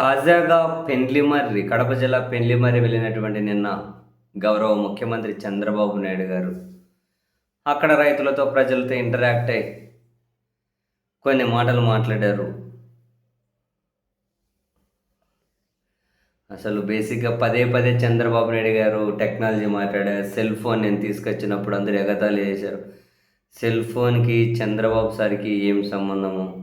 తాజాగా పెండ్లిమర్రి కడప జిల్లా పెండ్లిమర్రి వెళ్ళినటువంటి నిన్న గౌరవ ముఖ్యమంత్రి చంద్రబాబు నాయుడు గారు. అక్కడ రైతులతో ప్రజలతో ఇంటరాక్ట్ అయి కొన్ని మాటలు మాట్లాడారు. అసలు బేసిక్గా పదే పదే చంద్రబాబు నాయుడు గారు టెక్నాలజీ మాట్లాడారు. సెల్ ఫోన్ నేను తీసుకొచ్చినప్పుడు అందరూ ఎగతాళి చేశారు. సెల్ ఫోన్కి చంద్రబాబు సార్కి ఏం సంబంధము?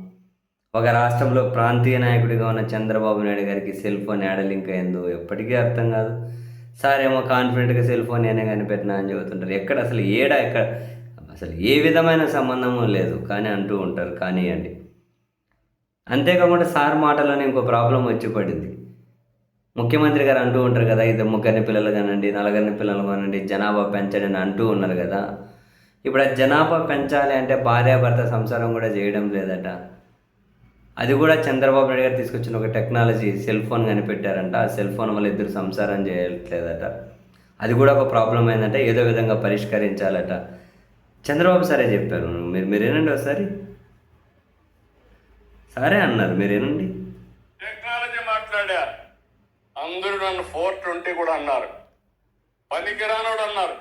ఒక రాష్ట్రంలో ప్రాంతీయ నాయకుడిగా ఉన్న చంద్రబాబు నాయుడు గారికి సెల్ ఫోన్ ఏడలింక్ అయిందో ఎప్పటికీ అర్థం కాదు. సార్ ఏమో కాన్ఫిడెంట్గా సెల్ ఫోన్ నేనే కనిపెట్టినా అని చెబుతుంటారు. ఎక్కడ అసలు ఏడ ఎక్కడ అసలు ఏ విధమైన సంబంధము లేదు. కానీ అంటూ ఉంటారు. కానివ్వండి అంతేకాకుండా సార్ మాటలోనే ఇంకో ప్రాబ్లం వచ్చి పడింది. ముఖ్యమంత్రి గారు అంటూ ఉంటారు కదా ఇది ముగ్గురిని పిల్లలు కానండి నలుగురిని పిల్లలు కానండి జనాభా పెంచండి అని అంటూ ఉన్నారు కదా. ఇప్పుడు ఆ జనాభా పెంచాలి అంటే భార్యాభర్త సంసారం కూడా చేయడం లేదట. అది కూడా చంద్రబాబు నాయుడు గారు తీసుకొచ్చిన ఒక టెక్నాలజీ సెల్ ఫోన్ కనిపెట్టారంట. ఆ సెల్ ఫోన్ వల్ల ఇద్దరు సంసారం చేయట్లేదట. అది కూడా ఒక ప్రాబ్లం అయిందంటే ఏదో విధంగా పరిష్కరించాలట. చంద్రబాబు సరే చెప్పారు. మీరు మీరేనండి ఒకసారి. సరే అన్నారు. మీరేనండి టెక్నాలజీ మాట్లాడా అందరూ నన్ను ఫోర్ ట్వంటీ కూడా అన్నారు. పనికిరానోడు అన్నారు.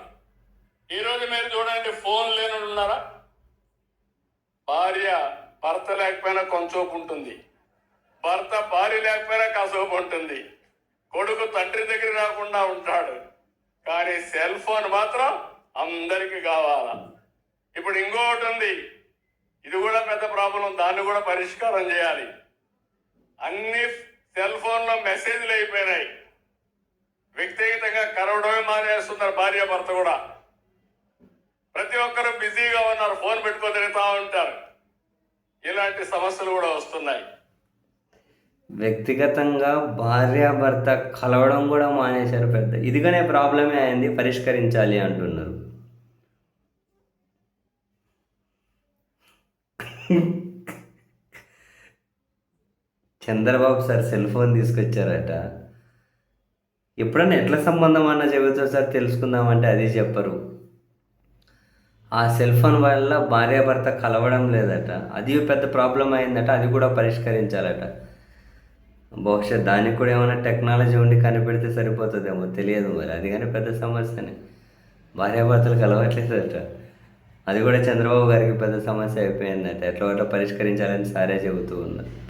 ఈరోజు మీరు చూడండి ఫోన్ లేనోడు ఉన్నారా? భార్య భర్త లేకపోయినా కొంచోపు ఉంటుంది. భర్త భార్య లేకపోయినా కాసేపు ఉంటుంది. కొడుకు తండ్రి దగ్గర రాకుండా ఉంటాడు. కానీ సెల్ ఫోన్ మాత్రం అందరికీ కావాల? ఇప్పుడు ఇంకొకటి ఉంది. ఇది కూడా పెద్ద ప్రాబ్లం. దాన్ని కూడా పరిష్కారం చేయాలి. అన్ని సెల్ ఫోన్లో మెసేజ్లు అయిపోయినాయి. వ్యక్తిగతంగా కరవడమే మానేస్తున్నారు భార్య భర్త కూడా. ప్రతి ఒక్కరు బిజీగా ఉన్నారు. ఫోన్ పెట్టుకొని తిరుగుతూ ఉంటారు. ఇలాంటి సమస్యలు కూడా వస్తున్నాయి. వ్యక్తిగతంగా భార్యాభర్త కలవడం కూడా మానేశారు పెద్ద. ఇదిగానే ప్రాబ్లమే అయింది? పరిష్కరించాలి అంటున్నారు. చంద్రబాబు సార్ సెల్ ఫోన్ తీసుకొచ్చారట. ఎప్పుడన్నా ఎట్లా సంబంధం అన్న చెబుతారు సార్? తెలుసుకుందామంటే అది చెప్పరు. ఆ సెల్ ఫోన్ వల్ల భార్యాభర్త కలవడం లేదట. అది పెద్ద ప్రాబ్లం అయిందట అది కూడా పరిష్కరించాలట. బహుశా దానికి కూడా ఏమైనా టెక్నాలజీ ఉండి కనిపెడితే సరిపోతుందేమో తెలియదు మరి. అది కానీ పెద్ద సమస్యనే. భార్యాభర్తలు కలవట్లేదట. అది కూడా చంద్రబాబు గారికి పెద్ద సమస్య అయిపోయిందట. ఎట్లా ఒకటో పరిష్కరించాలని సారే చెబుతూ ఉన్నారు